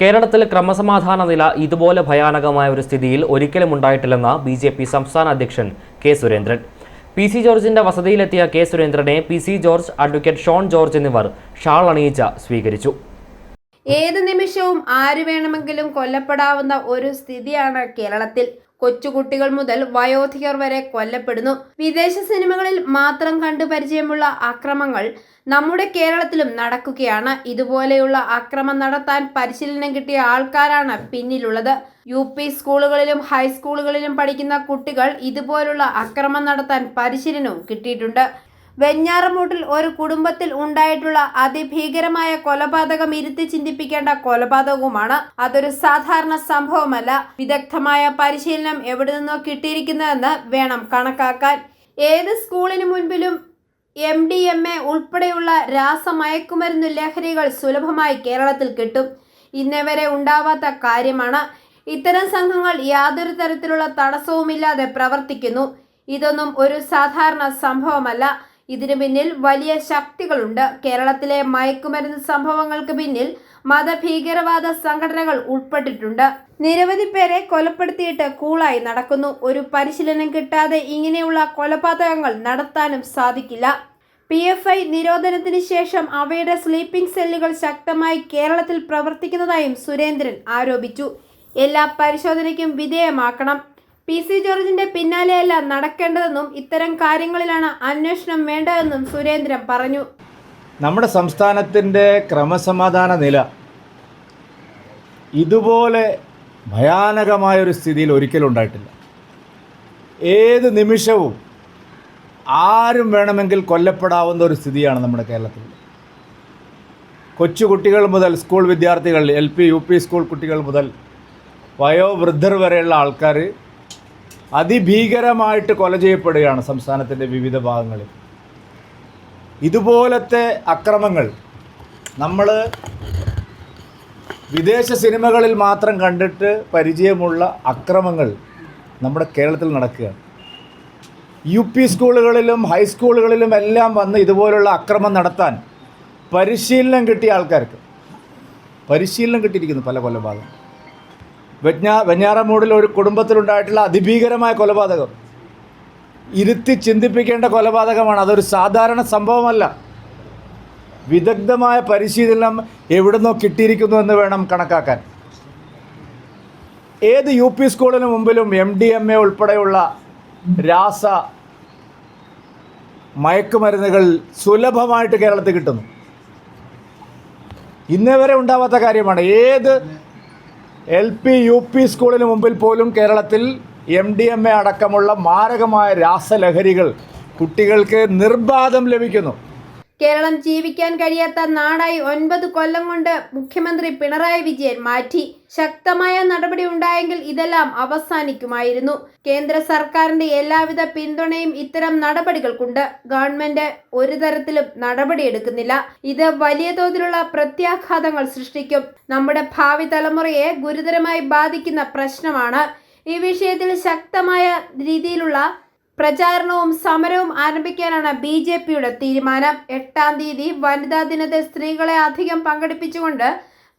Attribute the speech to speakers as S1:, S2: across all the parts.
S1: കേരളത്തിൽ ക്രമസമാധാന നില ഇതുപോലെ ഭയാനകമായ ഒരു സ്ഥിതിയിൽ ഒരിക്കലും ഉണ്ടായിട്ടില്ലെന്ന് ബി ജെ പി സംസ്ഥാന അധ്യക്ഷൻ കെ സുരേന്ദ്രൻ. പി സി ജോർജിന്റെ വസതിയിലെത്തിയ കെ സുരേന്ദ്രനെ P C George advocate Shone George എന്നിവർ ഷാൾ അണിയിച്ച സ്വീകരിച്ചു.
S2: ഏത് നിമിഷവും ആര് വേണമെങ്കിലും കൊല്ലപ്പെടാവുന്ന ഒരു സ്ഥിതിയാണ് കേരളത്തിൽ. കൊച്ചുകുട്ടികൾ മുതൽ വയോധികർ വരെ കൊല്ലപ്പെടുന്നു. വിദേശ സിനിമകളിൽ മാത്രം കണ്ടു പരിചയമുള്ള അക്രമങ്ങൾ നമ്മുടെ കേരളത്തിലും നടക്കുകയാണ്. ഇതുപോലെയുള്ള അക്രമം നടത്താൻ പരിശീലനം കിട്ടിയ ആൾക്കാരാണ് പിന്നിലുള്ളത്. യു പി സ്കൂളുകളിലും ഹൈസ്കൂളുകളിലും പഠിക്കുന്ന കുട്ടികൾ ഇതുപോലുള്ള അക്രമം നടത്താൻ പരിശീലനവും കിട്ടിയിട്ടുണ്ട്. വെഞ്ഞാറമൂട്ടിൽ ഒരു കുടുംബത്തിൽ ഉണ്ടായിട്ടുള്ള അതിഭീകരമായ കൊലപാതകം ഇരുത്തി ചിന്തിപ്പിക്കേണ്ട കൊലപാതകവുമാണ് അതൊരു സാധാരണ സംഭവമല്ല. വിദഗ്ധമായ പരിശീലനം എവിടെ നിന്നോ കിട്ടിയിരിക്കുന്നതെന്ന് വേണം കണക്കാക്കാൻ. ഏത് സ്കൂളിന് മുൻപിലും എം ഡി എം എ ഉൾപ്പെടെയുള്ള രാസമയക്കുമരുന്ന് ലഹരികൾ സുലഭമായി കേരളത്തിൽ കിട്ടും. ഇന്നേ വരെ ഉണ്ടാവാത്ത കാര്യമാണ്. ഇത്തരം സംഘങ്ങൾ യാതൊരു തരത്തിലുള്ള തടസ്സവുമില്ലാതെ പ്രവർത്തിക്കുന്നു. ഇതൊന്നും ഒരു സാധാരണ സംഭവമല്ല. ഇതിനു പിന്നിൽ വലിയ ശക്തികളുണ്ട്. കേരളത്തിലെ മയക്കുമരുന്ന് സംഭവങ്ങൾക്ക് പിന്നിൽ മതഭീകരവാദ സംഘടനകൾ ഉൾപ്പെട്ടിട്ടുണ്ട്. നിരവധി പേരെ കൊലപ്പെടുത്തിയിട്ട് കൂളായി നടക്കുന്നു. ഒരു പരിശീലനം കിട്ടാതെ ഇങ്ങനെയുള്ള കൊലപാതകങ്ങൾ നടത്താനും സാധിക്കില്ല. പി എഫ് ഐ നിരോധനത്തിന് ശേഷം അവയുടെ സ്ലീപ്പിംഗ് സെല്ലുകൾ ശക്തമായി കേരളത്തിൽ പ്രവർത്തിക്കുന്നതായും സുരേന്ദ്രൻ ആരോപിച്ചു. എല്ലാ പരിശോധനയ്ക്കും വിധേയമാക്കണം. പി സി ജോർജിന്റെ പിന്നാലെയല്ല നടക്കേണ്ടതെന്നും ഇത്തരം കാര്യങ്ങളിലാണ് അന്വേഷണം വേണ്ടതെന്നും സുരേന്ദ്രൻ പറഞ്ഞു.
S3: നമ്മുടെ സംസ്ഥാനത്തിന്റെ ക്രമസമാധാന നില ഇതുപോലെ ഭയാനകമായ ഒരു സ്ഥിതിയിൽ ഒരിക്കലും ഉണ്ടായിട്ടില്ല. ഏത് നിമിഷവും ആരും വേണമെങ്കിൽ കൊല്ലപ്പെടാവുന്ന ഒരു സ്ഥിതിയാണ് നമ്മുടെ കേരളത്തിൽ. കൊച്ചുകുട്ടികൾ മുതൽ സ്കൂൾ വിദ്യാർത്ഥികൾ L P U P school കുട്ടികൾ മുതൽ വയോവൃദ്ധർ വരെയുള്ള ആൾക്കാർ അതിഭീകരമായിട്ട് കൊല ചെയ്യപ്പെടുകയാണ് സംസ്ഥാനത്തിന്റെ വിവിധ ഭാഗങ്ങളിൽ. ഇതുപോലത്തെ അക്രമങ്ങൾ നമ്മൾ വിദേശ സിനിമകളിൽ മാത്രം കണ്ടിട്ട് പരിചയമുള്ള അക്രമങ്ങൾ നമ്മുടെ കേരളത്തിൽ നടക്കുകയാണ്. യു പി സ്കൂളുകളിലും ഹൈസ്കൂളുകളിലും എല്ലാം വന്ന് ഇതുപോലുള്ള അക്രമം നടത്താൻ പരിശീലനം കിട്ടിയ ആൾക്കാർക്ക് പരിശീലനം കിട്ടിയിരിക്കുന്നു പല കൊലപാതകം വെഞ്ഞാ വെഞ്ഞാറമൂടിൽ ഒരു കുടുംബത്തിലുണ്ടായിട്ടുള്ള അതിഭീകരമായ കൊലപാതകം. ഇരുത്തി ചിന്തിപ്പിക്കേണ്ട കൊലപാതകമാണ്. അതൊരു സാധാരണ സംഭവമല്ല. വിദഗ്ധമായ പരിശീലനം എവിടുന്നോ കിട്ടിയിരിക്കുന്നു എന്ന് വേണം കണക്കാക്കാൻ. ഏത് യു പി സ്കൂളിന് മുമ്പിലും എം ഡി എം എ ഉൾപ്പെടെയുള്ള രാസ മയക്കുമരുന്നുകൾ സുലഭമായിട്ട് കേരളത്തിൽ കിട്ടുന്നു. ഇന്നേ വരെ ഉണ്ടാവാത്ത കാര്യമാണ്. ഏത് എൽ പി യു പി സ്കൂളിന് മുമ്പിൽ പോലും കേരളത്തിൽ എം ഡി എം എ അടക്കമുള്ള മാരകമായ രാസലഹരികൾ കുട്ടികൾക്ക് നിർബാധം ലഭിക്കുന്നു.
S2: കേരളം ജീവിക്കാൻ കഴിയാത്ത നാടായി ഒൻപത് കൊല്ലം കൊണ്ട് മുഖ്യമന്ത്രി പിണറായി വിജയൻ മാറ്റി. ശക്തമായ നടപടി ഉണ്ടായെങ്കിൽ ഇതെല്ലാം അവസാനിക്കുമായിരുന്നു. കേന്ദ്ര സർക്കാരിന്റെ എല്ലാവിധ പിന്തുണയും ഇത്തരം നടപടികൾക്കുണ്ട്. ഗവൺമെന്റ് ഒരു തരത്തിലും നടപടിയെടുക്കുന്നില്ല. ഇത് വലിയ തോതിലുള്ള പ്രത്യാഘാതങ്ങൾ സൃഷ്ടിക്കും. നമ്മുടെ ഭാവി തലമുറയെ ഗുരുതരമായി ബാധിക്കുന്ന പ്രശ്നമാണ്. ഈ വിഷയത്തിൽ ശക്തമായ രീതിയിലുള്ള പ്രചാരണവും സമരവും ആരംഭിക്കാനാണ് ബി ജെ പിയുടെ തീരുമാനം. എട്ടാം തീയതി വനിതാ ദിനത്തെ സ്ത്രീകളെ അധികം പങ്കെടുപ്പിച്ചുകൊണ്ട്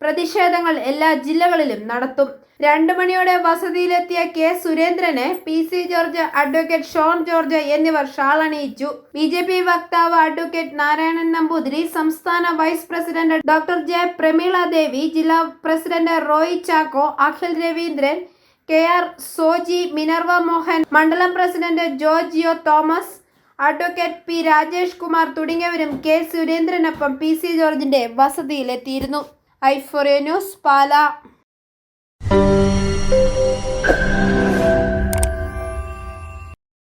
S2: പ്രതിഷേധങ്ങൾ എല്ലാ ജില്ലകളിലും നടത്തും. രണ്ടു മണിയോടെ വസതിയിലെത്തിയ കെ സുരേന്ദ്രനെ P C George advocate Shone George എന്നിവർ ഷാൾ അണിയിച്ചു ബി ജെ പി വക്താവ് അഡ്വക്കേറ്റ് നാരായണൻ നമ്പൂതിരി സംസ്ഥാന vice president doctor J Prameela Devi ജില്ലാ president Roy Chacko Akhil Raveendran K R Soji Minerva Mohan മണ്ഡലം president Giorgio Thomas advocate P Rajesh Kumar തുടങ്ങിയവരും K സുരേന്ദ്രനൊപ്പം P C ജോർജിന്റെ വസതിയിലെത്തിയിരുന്നു. ഐഫോറിയ news പാല.